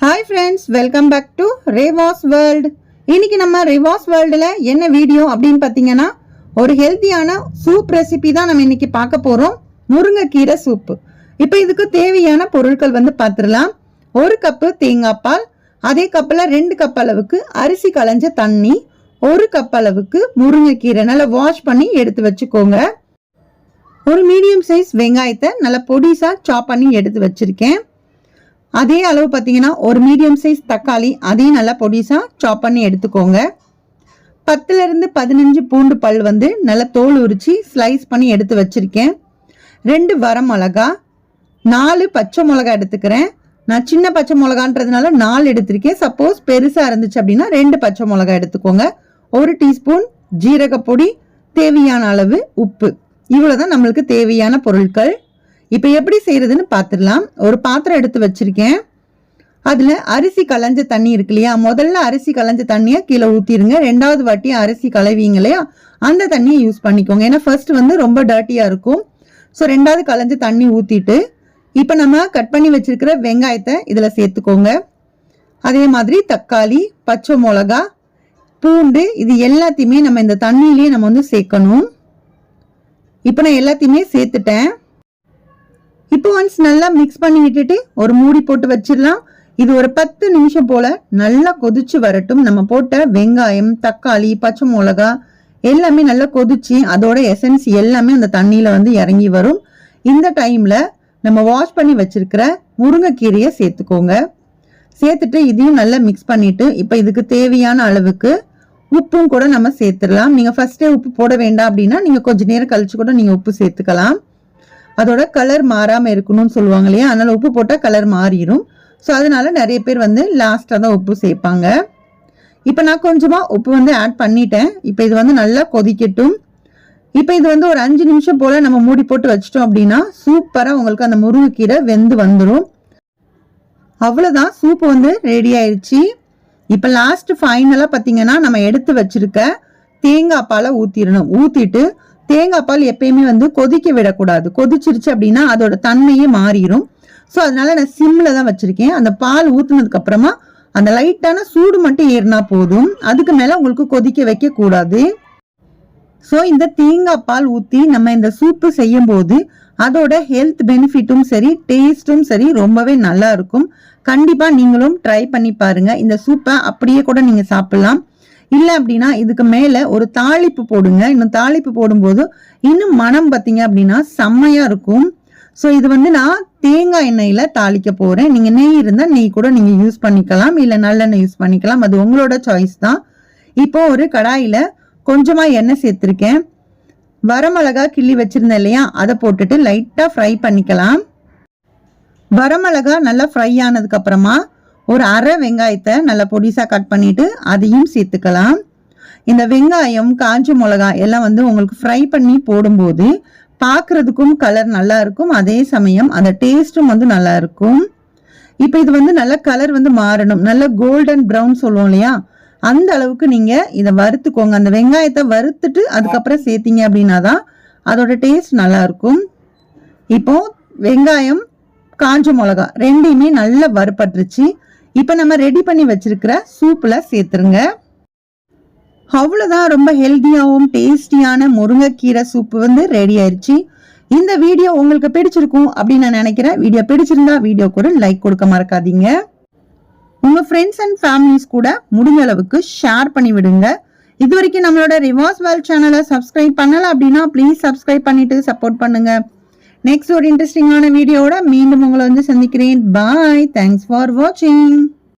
Hi friends welcome back to Revas world இன்னைக்கு நம்ம ரேவாஸ் வேர்ல்டில் என்ன வீடியோ அப்படின்னு பார்த்தீங்கன்னா ஒரு ஹெல்த்தியான சூப் ரெசிபி தான் நம்ம இன்னைக்கு பார்க்க போகிறோம் முருங்கைக்கீரை சூப்பு இப்போ இதுக்கு தேவையான பொருட்கள் வந்து பார்த்துடலாம். ஒரு கப்பு தேங்காய் பால் அதே கப்பில் ரெண்டு கப் அளவுக்கு அரிசி களைஞ்ச தண்ணி ஒரு கப் அளவுக்கு முருங்கைக்கீரை நல்லா வாஷ் பண்ணி எடுத்து வச்சுக்கோங்க. ஒரு மீடியம் சைஸ் வெங்காயத்தை நல்லா பொடிசாக சாப் பண்ணி எடுத்து வச்சுருக்கேன். அதே அளவு பார்த்தீங்கன்னா ஒரு மீடியம் சைஸ் தக்காளி அதையும் நல்லா பொடிசாக சாப் பண்ணி எடுத்துக்கோங்க. பத்துலேருந்து பதினஞ்சு பூண்டு பல் வந்து நல்லா தோல் உரித்து ஸ்லைஸ் பண்ணி எடுத்து வச்சுருக்கேன். ரெண்டு வர மிளகா நாலு பச்சை மிளகா எடுத்துக்கிறேன். நான் சின்ன பச்சை மிளகான்றதுனால நாலு எடுத்திருக்கேன். சப்போஸ் பெருசாக இருந்துச்சு அப்படின்னா ரெண்டு பச்சை மிளகா எடுத்துக்கோங்க. ஒரு டீஸ்பூன் ஜீரகப்பொடி தேவையான அளவு உப்பு. இவ்வளோதான் நம்மளுக்கு தேவையான பொருட்கள். இப்போ எப்படி செய்கிறதுன்னு பார்த்துடலாம் ஒரு பாத்திரம் எடுத்து வச்சிருக்கேன். அதில் அரிசி களைஞ்ச தண்ணி இருக்கு இல்லையா? முதல்ல அரிசி களைஞ்ச தண்ணியை கீழே ஊற்றிடுங்க ரெண்டாவது வாட்டி அரிசி களைவீங்க இல்லையா? அந்த தண்ணியை யூஸ் பண்ணிக்கோங்க. ஏன்னா ஃபர்ஸ்ட் வந்து ரொம்ப டர்ட்டியாக இருக்கும். ஸோ ரெண்டாவது களைஞ்ச தண்ணி ஊற்றிட்டு இப்போ நம்ம கட் பண்ணி வச்சுருக்கிற வெங்காயத்தை இதில் சேர்த்துக்கோங்க. அதே மாதிரி தக்காளி பச்சை மிளகா பூண்டு இது எல்லாத்தையுமே நம்ம இந்த தண்ணியிலேயே நம்ம வந்து சேர்க்கணும். இப்போ நான் எல்லாத்தையுமே சேர்த்துட்டேன். இப்போ ஒன்ஸ் நல்லா மிக்ஸ் பண்ணி விட்டுட்டு ஒரு மூடி போட்டு வச்சிடலாம். இது ஒரு பத்து நிமிஷம் போல நல்லா கொதிச்சு வரட்டும். நம்ம போட்ட வெங்காயம் தக்காளி பச்சை மிளகா எல்லாமே நல்லா கொதிச்சு அதோட எசன்ஸ் எல்லாமே அந்த தண்ணியில வந்து இறங்கி வரும். இந்த டைம்ல நம்ம வாஷ் பண்ணி வச்சிருக்கிற முருங்கைக்கீரையை சேர்த்துக்கோங்க. சேர்த்துட்டு இதையும் நல்லா மிக்ஸ் பண்ணிட்டு இப்போ இதுக்கு தேவையான அளவுக்கு உப்பும் கூட நம்ம சேர்த்துடலாம். நீங்க ஃபர்ஸ்டே உப்பு போட வேண்டாம் அப்படின்னா நீங்க கொஞ்ச நேரம் கழிச்சு கூட நீங்க உப்பு சேர்த்துக்கலாம். அதோட கலர் மாறாமல் இருக்கணும்னு சொல்லுவாங்க இல்லையா? அதனால் உப்பு போட்டால் கலர் மாறிடும். ஸோ அதனால நிறைய பேர் வந்து லாஸ்ட்டாக தான் உப்பு சேர்ப்பாங்க. இப்போ நான் கொஞ்சமாக உப்பு வந்து ஆட் பண்ணிட்டேன். இப்போ இது வந்து நல்லா கொதிக்கட்டும். இப்போ இது வந்து ஒரு அஞ்சு நிமிஷம் போல் நம்ம மூடி போட்டு வச்சிட்டோம் அப்படின்னா சூப்பராக உங்களுக்கு அந்த முருங்கைக்கீரை வெந்து வந்துடும் அவ்வளோதான் சூப்பு வந்து ரெடி ஆயிடுச்சு இப்போ லாஸ்ட் ஃபைனலாக பார்த்தீங்கன்னா நம்ம எடுத்து வச்சிருக்க தேங்காய் பாலை ஊற்றிடணும் ஊற்றிட்டு தேங்காய் பால் எப்பயுமே வந்து கொதிக்க விடக்கூடாது. கொதிச்சிருச்சு அப்படின்னா அதோட தன்மையே மாறிடும் ஸோ அதனால நான் சிம்ல தான் வச்சிருக்கேன். அந்த பால் ஊத்துனதுக்கு அப்புறமா அந்த லைட்டான சூடு மட்டும் ஏறினா போதும். அதுக்கு மேல உங்களுக்கு கொதிக்க வைக்க கூடாது ஸோ இந்த தேங்காய் பால் ஊற்றி நம்ம இந்த சூப்பு செய்யும் போது அதோட ஹெல்த் பெனிஃபிட்டும் சரி டேஸ்ட்டும் சரி ரொம்பவே நல்லா இருக்கும். கண்டிப்பாக நீங்களும் ட்ரை பண்ணி பாருங்க. இந்த சூப்பை அப்படியே கூட நீங்கள் சாப்பிட்லாம். இல்லை அப்படின்னா இதுக்கு மேலே ஒரு தாளிப்பு போடுங்க. இன்னும் தாளிப்பு போடும்போது இன்னும் மனம் பார்த்தீங்க அப்படின்னா செம்மையாக இருக்கும். ஸோ இது வந்து நான் தேங்காய் எண்ணெயில் தாளிக்க போகிறேன் நீங்கள் நெய் இருந்தால் நெய் கூட நீங்கள் யூஸ் பண்ணிக்கலாம். இல்லை நல்லெண்ணெய் யூஸ் பண்ணிக்கலாம். அது உங்களோட சாய்ஸ் தான். இப்போ ஒரு கடாயில் கொஞ்சமாக எண்ணெய் சேர்த்துருக்கேன். வரமிளகா கிள்ளி வச்சுருந்தேன் இல்லையா? அதை போட்டுட்டு லைட்டாக ஃப்ரை பண்ணிக்கலாம். வரமிளகா நல்லா ஃப்ரை ஆனதுக்கப்புறமா ஒரு அரை வெங்காயத்தை நல்லா பொடிசாக கட் பண்ணிவிட்டு அதையும் சேர்த்துக்கலாம். இந்த வெங்காயம் காஞ்ச மிளகா எல்லாம் வந்து உங்களுக்கு ஃப்ரை பண்ணி போடும்போது பார்க்குறதுக்கும் கலர் நல்லா இருக்கும். அதே சமயம் அந்த டேஸ்ட்டும் வந்து நல்லா இருக்கும். இப்போ இது வந்து நல்ல கலர் வந்து மாறணும். நல்ல கோல்டன் ப்ரௌன் சொல்லுவோம் இல்லையா? அந்த அளவுக்கு நீங்கள் இதை வறுத்துக்கோங்க. அந்த வெங்காயத்தை வறுத்துட்டு அதுக்கப்புறம் சேர்த்தீங்க அப்படின்னா தான் அதோட டேஸ்ட் நல்லா இருக்கும். இப்போ வெங்காயம் காஞ்ச மிளகா ரெண்டையுமே நல்லா வறுப்பட்டுருச்சு இப்போ நம்ம ரெடி பண்ணி வச்சிருக்கிற சூப்பில் சேர்த்துருங்க. அவ்வளோதான் ரொம்ப ஹெல்த்தியாகவும் டேஸ்டியான முருங்கைக்கீரை சூப்பு வந்து ரெடி ஆயிடுச்சு இந்த வீடியோ உங்களுக்கு பிடிச்சிருக்கும் அப்படின்னு நான் நினைக்கிறேன். வீடியோ பிடிச்சிருந்தா வீடியோக்கு ஒரு லைக் கொடுக்க மறக்காதீங்க. உங்கள் ஃப்ரெண்ட்ஸ் அண்ட் ஃபேமிலிஸ் கூட முடிஞ்ச அளவுக்கு ஷேர் பண்ணி விடுங்க. இது வரைக்கும் நம்மளோட ரிவாஸ் வேல் சேனலை சப்ஸ்கிரைப் பண்ணலை அப்படின்னா ப்ளீஸ் சப்ஸ்கிரைப் பண்ணிட்டு சப்போர்ட் பண்ணுங்கள் நெக்ஸ்ட் ஒரு இன்ட்ரெஸ்டிங்கான வீடியோவோட மீண்டும் உங்களை வந்து சந்திக்கிறேன். பாய் தேங்க்ஸ் ஃபார் வாட்சிங்